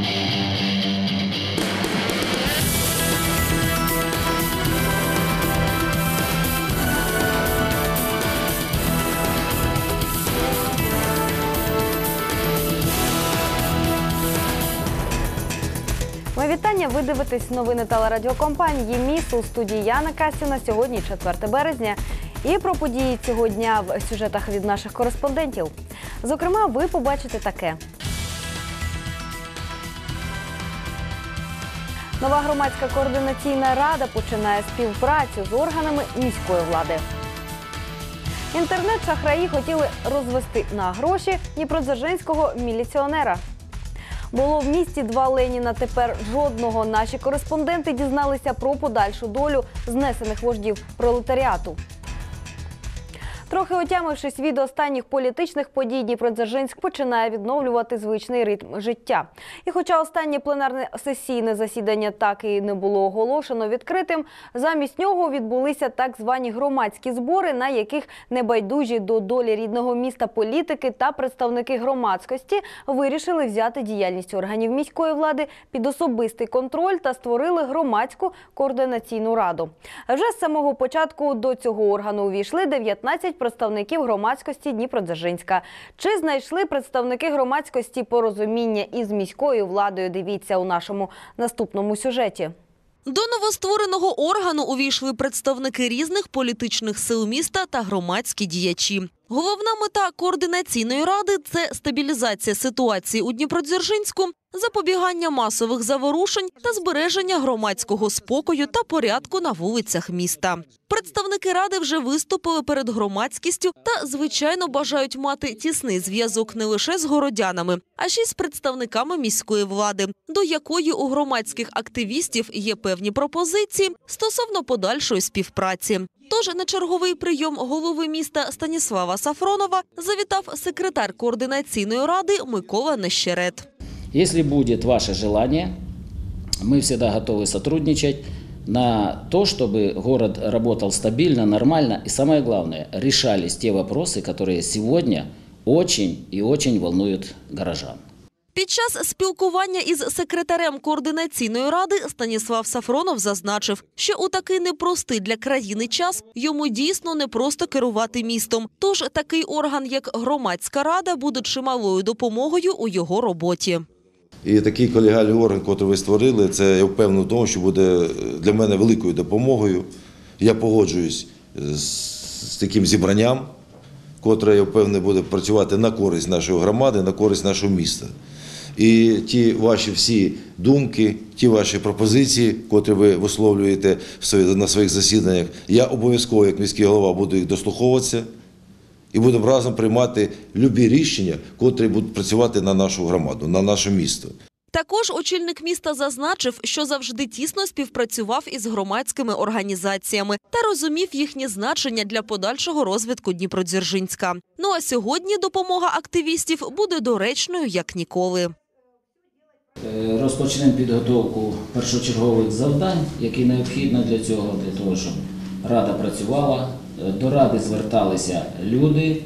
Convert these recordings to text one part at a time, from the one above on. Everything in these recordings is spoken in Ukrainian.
Моє вітання. Ви дивитесь новини телерадіокомпанії Міс у студії Яна Касіна. Сьогодні 4 березня. І про події цього дня в сюжетах від наших кореспондентів. Зокрема, ви побачите таке. Нова громадська координаційна рада починає співпрацю з органами міської влади. Інтернет-шахраї хотіли розвести на гроші Дніпродзержинського міліціонера. Було в місті два Леніна. Тепер жодного. Наші кореспонденти дізналися про подальшу долю знесених вождів пролетаріату. Трохи отямившись від останніх політичних подій, Дніпродзержинськ починає відновлювати звичний ритм життя. І хоча останнє пленарне сесійне засідання так і не було оголошено відкритим, замість нього відбулися так звані громадські збори, на яких небайдужі до долі рідного міста політики та представники громадськості вирішили взяти діяльність органів міської влади під особистий контроль та створили громадську координаційну раду. Вже з самого початку до цього органу увійшли 19 представників громадськості Дніпродзержинська. Чи знайшли представники громадськості порозуміння із міською владою? Дивіться у нашому наступному сюжеті. До новоствореного органу увійшли представники різних політичних сил міста та громадські діячі. Головна мета координаційної ради це стабілізація ситуації у Дніпродзержинську, запобігання масових заворушень та збереження громадського спокою та порядку на вулицях міста. Представники ради вже виступили перед громадськістю та, звичайно, бажають мати тісний зв'язок не лише з городянами, а ще й з представниками міської влади, до якої у громадських активістів є певні пропозиції стосовно подальшої співпраці. Тож на черговий прийом голови міста Станіслава Сафронова завітав секретар координаційної ради Микола Нещерет. Если будет ваше желание, мы всегда готовы сотрудничать на то, чтобы город работал стабильно, нормально и самое главное, решались те вопросы, которые сегодня очень и очень волнуют горожан. Під час спілкування із секретарем координаційної ради Станіслав Сафронов зазначив, що у такий непростий для країни час йому дійсно не просто керувати містом. Тож такий орган, як громадська рада, буде чималою допомогою у його роботі. І такий колегіальний орган, який ви створили, це я впевнений в тому, що буде для мене великою допомогою. Я погоджуюсь з, з таким зібранням, котре я впевнений буде працювати на користь нашої громади, на користь нашого міста. І ті ваші всі думки, ті ваші пропозиції, котрі ви висловлюєте на своїх засіданнях, я обов'язково, як міський голова, буду їх дослуховуватися і будемо разом приймати любі рішення, котрі будуть працювати на нашу громаду, на наше місто. Також очільник міста зазначив, що завжди тісно співпрацював із громадськими організаціями та розумів їхнє значення для подальшого розвитку Дніпродзержинська. Ну а сьогодні допомога активістів буде доречною як ніколи. Е, Розпочнемо підготовку першочергових завдань, які необхідно для цього, для того, щоб рада працювала. Е, До ради зверталися люди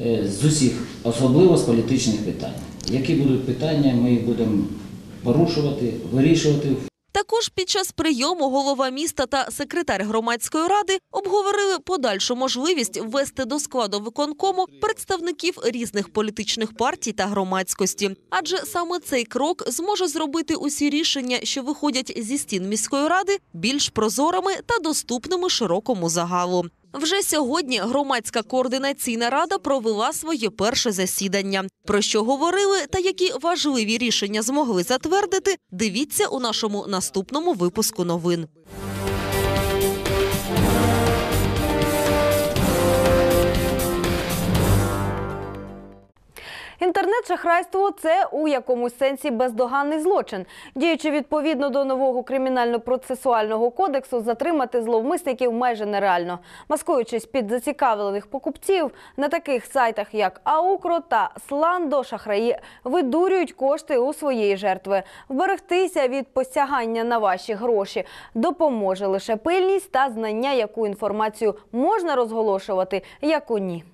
е, з усіх, особливо з політичних питань. Які будуть питання, ми їх будемо порушувати, вирішувати Також під час прийому голова міста та секретар громадської ради обговорили подальшу можливість ввести до складу виконкому представників різних політичних партій та громадськості. Адже саме цей крок зможе зробити усі рішення, що виходять зі стін міської ради, більш прозорими та доступними широкому загалу. Вже сьогодні громадська координаційна рада провела своє перше засідання. Про що говорили та які важливі рішення змогли затвердити, дивіться у нашому наступному випуску новин. Інтернет-шахрайство це у якомусь сенсі бездоганний злочин. Діючи відповідно до нового кримінально-процесуального кодексу, затримати зловмисників майже нереально. Маскуючись під зацікавлених покупців на таких сайтах, як Аукро та Сландо, шахраї видурюють кошти у своєї жертви. Вберегтися від посягання на ваші гроші допоможе лише пильність та знання, яку інформацію можна розголошувати, яку ні.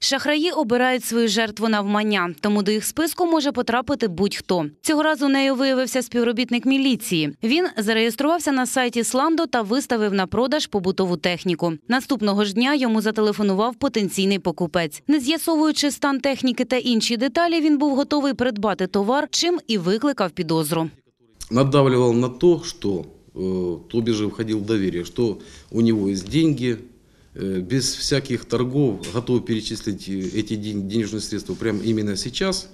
Шахраї обирають свою жертву навмання, тому до їх списку може потрапити будь-хто. Цього разу нею виявився співробітник міліції. Він зареєструвався на сайті Сландо та виставив на продаж побутову техніку. Наступного ж дня йому зателефонував потенційний покупець. Не з'ясовуючи стан техніки та інші деталі, він був готовий придбати товар, чим і викликав підозру. надавливал на то, что, э, то бишь входил в доверие, что у есть деньги, э, без всяких торгов готов перечислить э, эти ден- денежные средства прямо именно сейчас.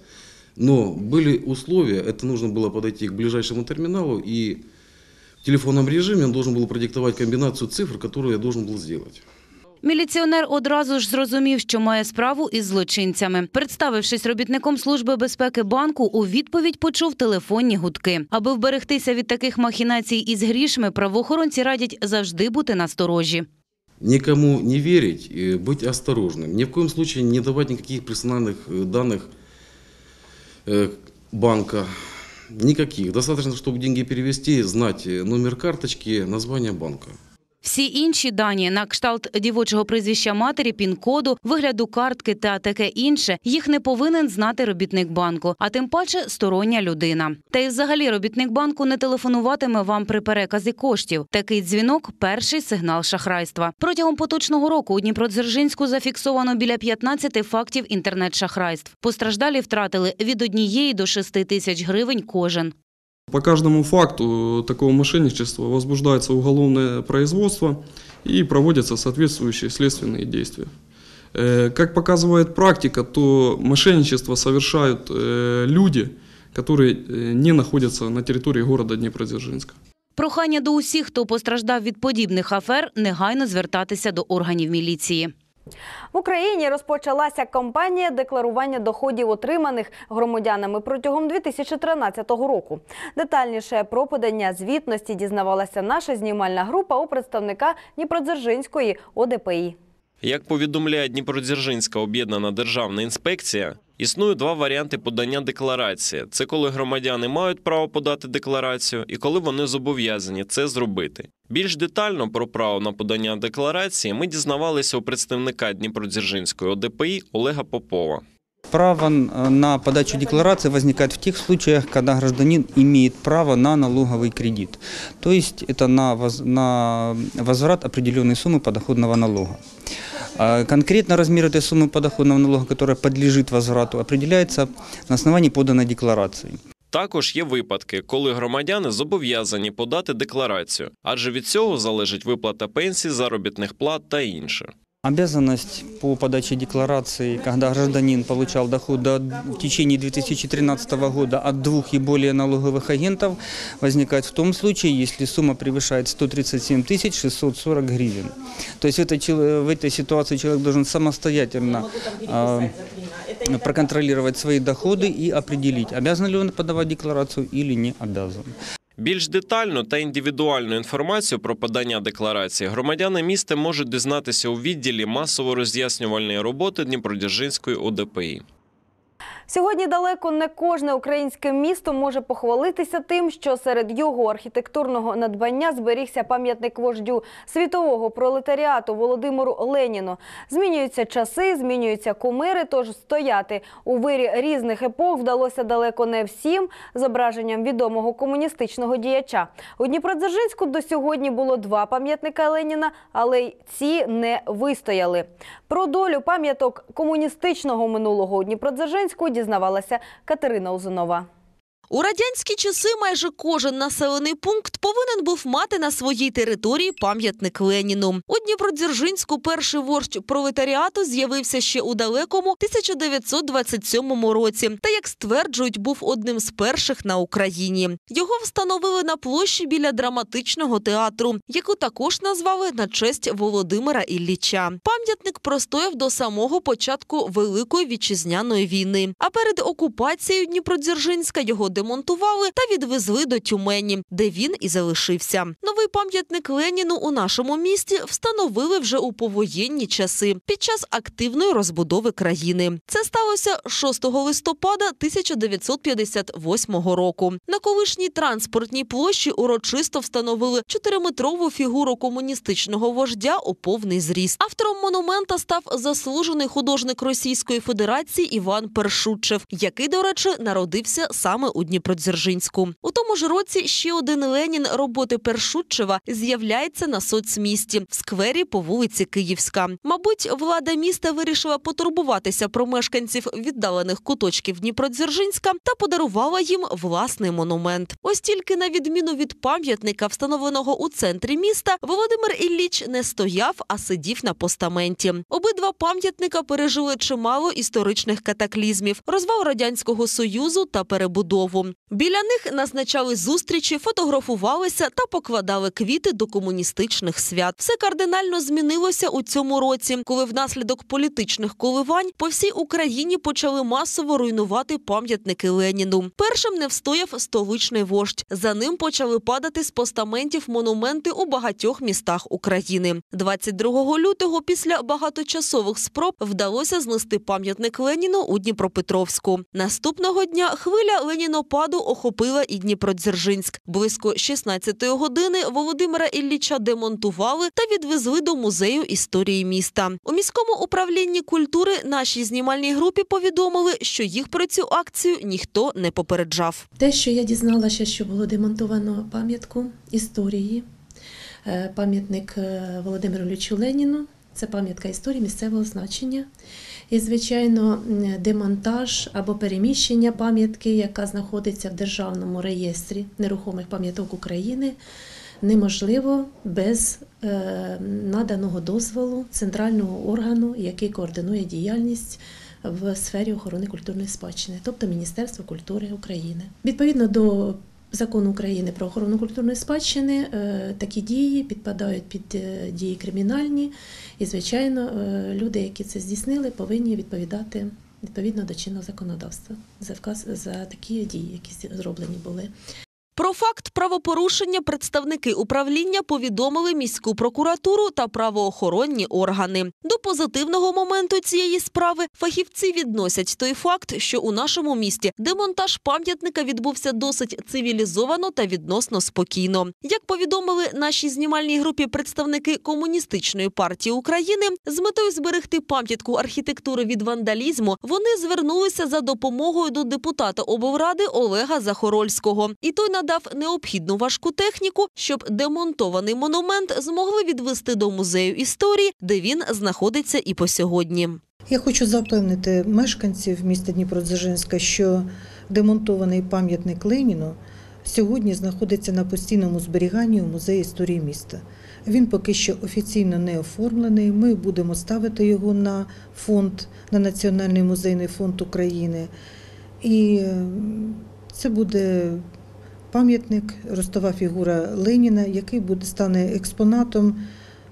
Но были условия, это нужно было подойти к ближайшему терминалу и в телефонном режиме он должен был продиктовать комбинацию цифр, которую я должен был сделать. Міліціонер одразу ж зрозумів, що має справу із злочинцями. Представившись робітником служби безпеки банку, у відповідь почув телефонні гудки. Аби вберегтися від таких махінацій із грішми, правоохоронці радять завжди бути насторожі. Никому не верить, э, быть осторожным. Ни в коем случае не давать никаких персональных э, данных э, банка. Никаких. Достаточно, чтобы деньги перевести, знать э, номер карточки, название банка. Всі інші дані на кшталт дівочого прізвища матері, пін-коду, вигляду картки та таке інше їх не повинен знати робітник банку, а тим паче стороння людина. Та й взагалі робітник банку не телефонуватиме вам при переказі коштів. Такий дзвінок перший сигнал шахрайства. Протягом поточного року у Дніпродзержинську зафіксовано біля 15 фактів інтернет-шахрайств. Постраждалі втратили від однієї до 6 тисяч гривень кожен. По каждому факту такого мошенничества возбуждается уголовное производство и проводятся соответствующие следственные действия. Э, Как показывает практика, то мошенничество совершают э, люди, которые э, не находятся на территории города Днепродзержинска. Прохання до усіх, хто постраждав від подібних афер, негайно звертатися до органів міліції. В Україні розпочалася кампанія декларування доходів, отриманих громадянами протягом 2013 року. Детальніше про подання звітності дізнавалася наша знімальна група у представника Дніпродзержинської ОДПІ. Як повідомляє Дніпродзержинська об'єднана державна інспекція, існує два варіанти подання декларації: це коли громадяни мають право подати декларацію, і коли вони зобов'язані це зробити. Більш детально про право на подання декларації ми дізнавалися у представника Дніпродзержинської ОДПІ Олега Попова. Право э, на подачу декларации возникает в тех случаях, когда гражданин имеет право на налоговый кредит. То есть это на, воз- на возврат определенной суммы подоходного налога. А Конкретно размер этой суммы подоходного налога, которая подлежит возврату, определяется на основании поданной декларации. Також є випадки, коли громадяни зобов'язані подати декларацію, адже від цього залежить виплата пенсій, заробітних плат та інше. Обязанность по подаче декларации, когда гражданин получал доход до- в течение 2013 года от двух и более налоговых агентов, возникает в том случае, если сумма превышает 137 тысяч 640 гривен. То есть в этой, чел- в этой ситуации человек должен самостоятельно а, проконтролировать свои доходы и определить, обязан ли он подавать декларацию или не обязан. Більш детальну та індивідуальну інформацію про подання декларації громадяни міста можуть дізнатися у відділі масово-роз'яснювальної роботи Дніпродзержинської ОДПІ. Сьогодні далеко не кожне українське місто може похвалитися тим, що серед його архітектурного надбання зберігся пам'ятник вождю світового пролетаріату Володимиру Леніну. Змінюються часи, змінюються кумири, тож стояти у вирі різних епох вдалося далеко не всім зображенням відомого комуністичного діяча. У Дніпродзержинську до сьогодні було два пам'ятника Леніна, але й ці не вистояли. Про долю пам'яток комуністичного минулого у Дніпродзержинську дізнавалася Катерина Узунова. У радянські часи майже кожен населений пункт повинен був мати на своїй території пам'ятник Леніну. У Дніпродзержинську перший вождь пролетаріату з'явився ще у далекому 1927 році. Та як стверджують, був одним з перших на Україні. Його встановили на площі біля драматичного театру, яку також назвали на честь Володимира Ілліча. Пам'ятник простояв до самого початку Великої вітчизняної війни. А перед окупацією Дніпродзержинська його демонтували та відвезли до Тюмені, де він і залишився. Новий пам'ятник Леніну у нашому місті встановили вже у повоєнні часи під час активної розбудови країни. Це сталося 6 листопада 1958 року. На колишній транспортній площі урочисто встановили чотириметрову фігуру комуністичного вождя у повний зріст. Автором монумента став заслужений художник Російської Федерації Іван Першучев, який, до речі, народився саме у Дніпродзержинську. У тому ж році ще один Ленін роботи Першучева з'являється на соцмісті в сквері по вулиці Київська. Мабуть, влада міста вирішила потурбуватися про мешканців віддалених куточків Дніпродзержинська та подарувала їм власний монумент. Ось тільки на відміну від пам'ятника, встановленого у центрі міста, Володимир Ілліч не стояв, а сидів на постаменті. Обидва пам'ятника пережили чимало історичних катаклізмів, розвал радянського союзу та перебудову. Біля них назначали зустрічі, фотографувалися та покладали квіти до комуністичних свят. Все кардинально змінилося у цьому році, коли внаслідок політичних коливань по всій Україні почали масово руйнувати пам'ятники Леніну. Першим не встояв столичний вождь. За ним почали падати з постаментів монументи у багатьох містах України. 22 лютого, після багаточасових спроб, вдалося знести пам'ятник Леніну у Дніпропетровську. Наступного дня хвиля ленінопаду охопила і Дніпродзержинськ. Близько 16-ї години Володимира Ілліча демонтували та відвезли до музею історії міста. У міському управлінні культури нашій знімальній групі повідомили, що їх про цю акцію ніхто не попереджав. Те, що я дізналася, що було демонтовано пам'ятку історії, е, пам'ятник е, Володимиру Іллічу Леніну, це пам'ятка історії місцевого значення. І, звичайно, демонтаж або переміщення пам'ятки, яка знаходиться в Державному реєстрі нерухомих пам'яток України, неможливо без е, наданого дозволу центрального органу, який координує діяльність в сфері охорони культурної спадщини, тобто Міністерство культури України. Відповідно до закону України про охорону культурної спадщини, е, такі дії підпадають під е, дії кримінальні, і, звичайно, е, люди, які це здійснили, повинні відповідати відповідно до чинного законодавства за вказ за такі дії, які зроблені були. Про факт правопорушення представники управління повідомили міську прокуратуру та правоохоронні органи. До позитивного моменту цієї справи фахівці відносять той факт, що у нашому місті демонтаж пам'ятника відбувся досить цивілізовано та відносно спокійно. Як повідомили нашій знімальній групі представники комуністичної партії України, з метою зберегти пам'ятку архітектури від вандалізму, вони звернулися за допомогою до депутата облради Олега Захорольського. І той надав необхідну важку техніку, щоб демонтований монумент змогли відвести до музею історії, де він знаходиться і по сьогодні. Я хочу запевнити мешканців міста Дніпродзержинська, що демонтований пам'ятник Леніну сьогодні знаходиться на постійному зберіганні у музеї історії міста. Він поки що офіційно не оформлений. Ми будемо ставити його на фонд, на Національний музейний фонд України. І це буде пам'ятник, ростова фігура Леніна, який буде стане експонатом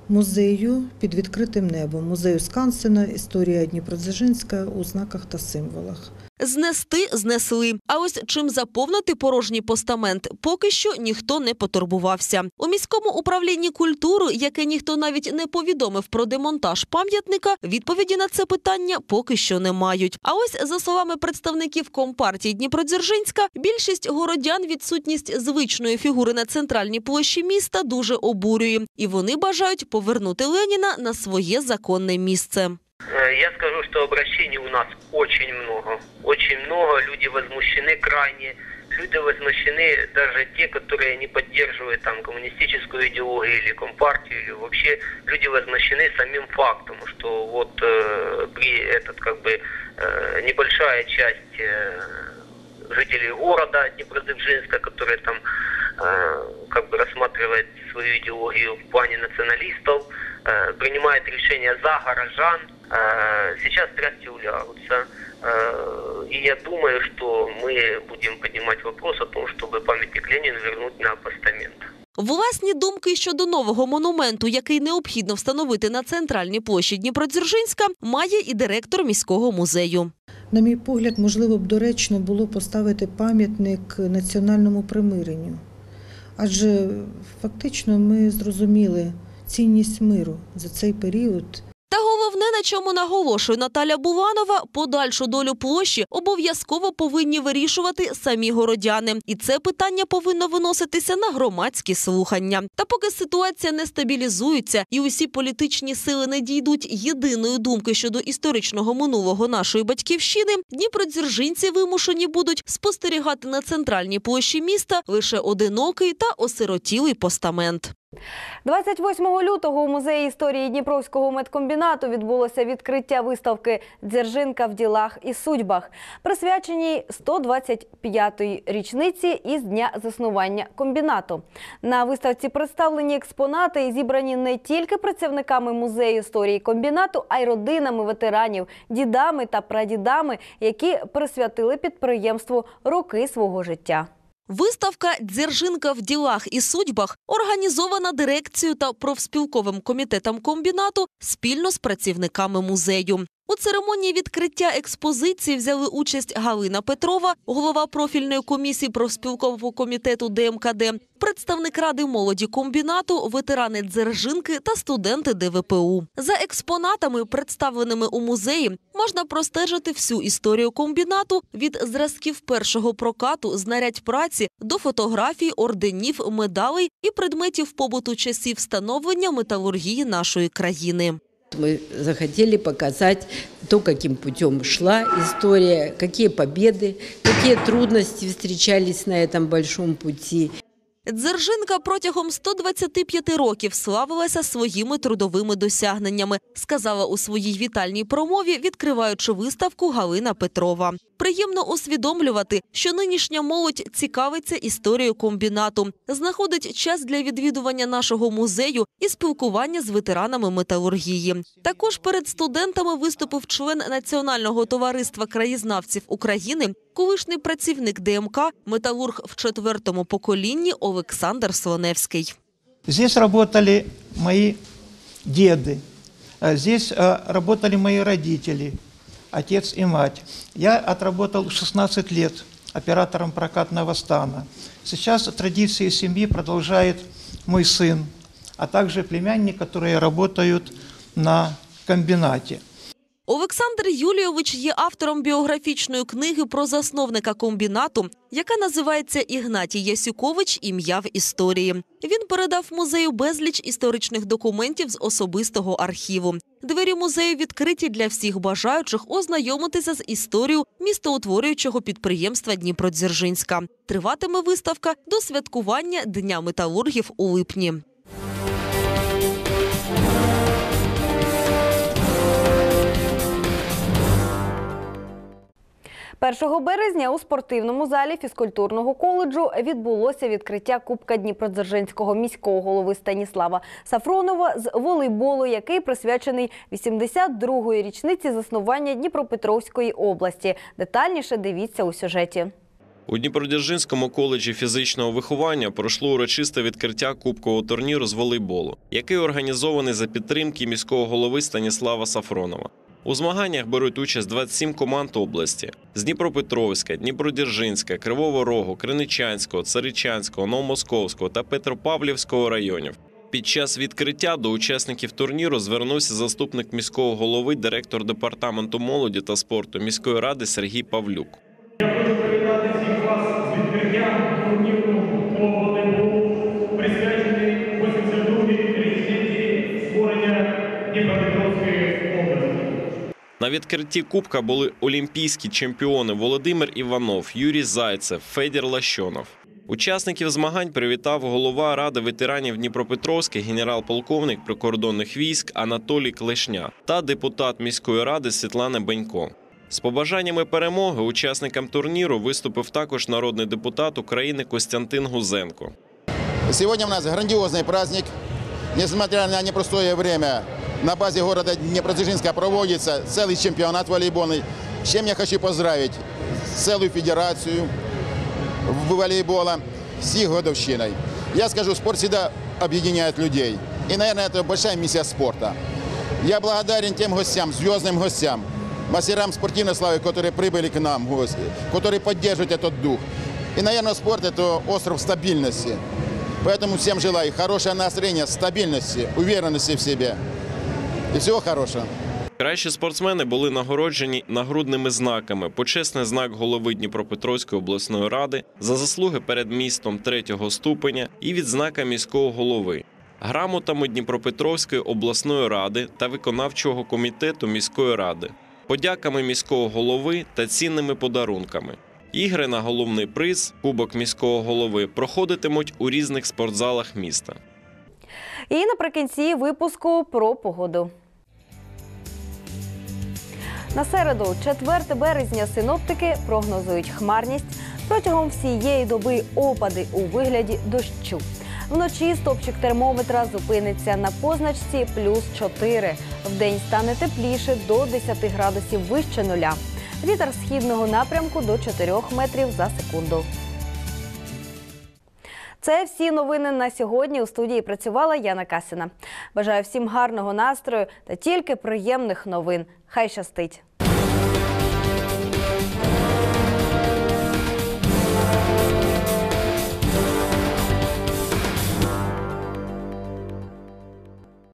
музею під відкритим небом, музею Скансена, історія Дніпродзержинська у знаках та символах. Знести знесли. А ось чим заповнити порожній постамент, поки що ніхто не потурбувався. У міському управлінні культури, яке ніхто навіть не повідомив про демонтаж пам'ятника, відповіді на це питання поки що не мають. А ось за словами представників компартії Дніпродзержинська, більшість городян відсутність звичної фігури на центральній площі міста дуже обурює, і вони бажають повернути Леніна на своє законне місце. Э, Я скажу, что обращений у нас очень много. Очень много. Люди возмущены крайне. Люди возмущены даже те, которые не поддерживают там коммунистическую идеологию или компартию, или вообще люди возмущены самим фактом, что вот э, при этот как бы э, небольшая часть э, жителей города Днепродзержинска, которые там э, как бы рассматривает свою идеологию в плане националистов, э, принимает решения за горожан. Э, Сейчас страсти уляжутся. Э, И я думаю, что мы будем поднимать вопрос о том, чтобы памятник Ленину вернуть на постамент. Власні думки щодо нового монументу, який необхідно встановити на центральній площі Дніпродзержинська, має і директор міського музею. На мій погляд, можливо б доречно було поставити пам'ятник національному примиренню. Адже фактично ми зрозуміли цінність миру за цей період Та головне, на чому наголошує Наталя Буланова, подальшу долю площі обов'язково повинні вирішувати самі городяни. І це питання повинно виноситися на громадські слухання. Та поки ситуація не стабілізується і усі політичні сили не дійдуть єдиної думки щодо історичного минулого нашої батьківщини, дніпродзержинці вимушені будуть спостерігати на центральній площі міста лише одинокий та осиротілий постамент. 28 лютого у музеї історії Дніпровського медкомбінату відбулося відкриття виставки Дзержинка в ділах і судьбах, присвяченій 125-ї річниці із дня заснування комбінату. На виставці представлені експонати, зібрані не тільки працівниками музею історії комбінату, а й родинами ветеранів, дідами та прадідами, які присвятили підприємству роки свого життя. Виставка «Дзержинка в ділах і судьбах» організована дирекцією та профспілковим комітетом комбінату спільно з працівниками музею. У церемонії відкриття експозиції взяли участь Галина Петрова, голова профільної комісії профспілкового комітету ДМКД, представник ради молоді комбінату, ветерани Дзержинки та студенти ДВПУ. За експонатами, представленими у музеї, можна простежити всю історію комбінату від зразків першого прокату, знарядь праці до фотографій, орденів, медалей і предметів побуту часів становлення металургії нашої країни. Мы захотели показать то, каким путем шла история, какие победы, какие трудности встречались на этом большом пути. Дзержинка протягом 125 років славилася своїми трудовими досягненнями, сказала у своїй вітальній промові, відкриваючи виставку Галина Петрова. Приємно усвідомлювати, що нинішня молодь цікавиться історією комбінату, знаходить час для відвідування нашого музею і спілкування з ветеранами металургії. Також перед студентами виступив член Національного товариства краєзнавців України, колишній працівник ДМК, металург в четвертому поколінні Олександр Слоневський. Здесь работали мои деды, а здесь работали мои родители, отец и мать. Я отработал 16 лет оператором прокатного стана. Сейчас традиции семьи продолжает мой сын, а также племянник, которые работают на комбинате. Олександр Юлійович є автором біографічної книги про засновника комбінату, яка називається Ігнатій Ясюкович Ім'я в історії. Він передав музею безліч історичних документів з особистого архіву. Двері музею відкриті для всіх бажаючих ознайомитися з історією містоутворюючого підприємства Дніпродзержинська. Триватиме виставка до святкування Дня металургів у липні. 1 березня у спортивному залі фізкультурного коледжу відбулося відкриття Кубка Дніпродзержинського міського голови Станіслава Сафронова з волейболу, який присвячений 82-ї річниці заснування Дніпропетровської області. Детальніше дивіться у сюжеті. У Дніпродзержинському коледжі фізичного виховання пройшло урочисте відкриття кубкового турніру з волейболу, який організований за підтримки міського голови Станіслава Сафронова. У змаганнях беруть участь 27 команд області з Дніпропетровська, Дніпродзержинська, Кривого Рогу, Криничанського, Царичанського, Новомосковського та Петропавлівського районів. Під час відкриття до учасників турніру звернувся заступник міського голови, директор департаменту молоді та спорту міської ради Сергій Павлюк. Відкритті кубка були олімпійські чемпіони Володимир Іванов, Юрій Зайцев, Федір Лащонов. Учасників змагань привітав голова ради ветеранів Дніпропетровська, генерал-полковник прикордонних військ Анатолій Клешня та депутат міської ради Світлана Бенько. З побажаннями перемоги учасникам турніру виступив також народний депутат України Костянтин Гузенко. Сегодня у нас грандиозный праздник. Несмотря на непростое время, на базе города Днепродзержинска проводится целый чемпионат волейбольный. С чем я хочу поздравить целую федерацию волейбола с их годовщиной. Я скажу, спорт всегда объединяет людей. И, наверное, это большая миссия спорта. Я благодарен тем гостям, звездным гостям, мастерам спортивной славы, которые прибыли к нам гости, которые поддерживают этот дух. И, наверное, спорт – это остров стабильности. Поэтому всем желаю хорошего настроения, стабильности, уверенности в себе. И всего хорошего. Кращі спортсмени були нагороджені нагрудними знаками: почесний знак голови Дніпропетровської обласної ради за заслуги перед містом третього ступеня і відзнака міського голови, грамотами Дніпропетровської обласної ради та виконавчого комітету міської ради, подяками міського голови та цінними подарунками. Ігри на головний приз Кубок міського голови проходитимуть у різних спортзалах міста. І наприкінці випуску про погоду. На середу, 4 березня, синоптики прогнозують хмарність. Протягом всієї доби опади у вигляді дощу. Вночі стопчик термометра зупиниться на позначці плюс 4. Вдень стане тепліше до 10 градусів вище нуля. Вітер східного напрямку до 4 метрів за секунду. Це всі новини на сьогодні. У студії працювала Яна Касіна. Бажаю всім гарного настрою та тільки приємних новин. Хай щастить!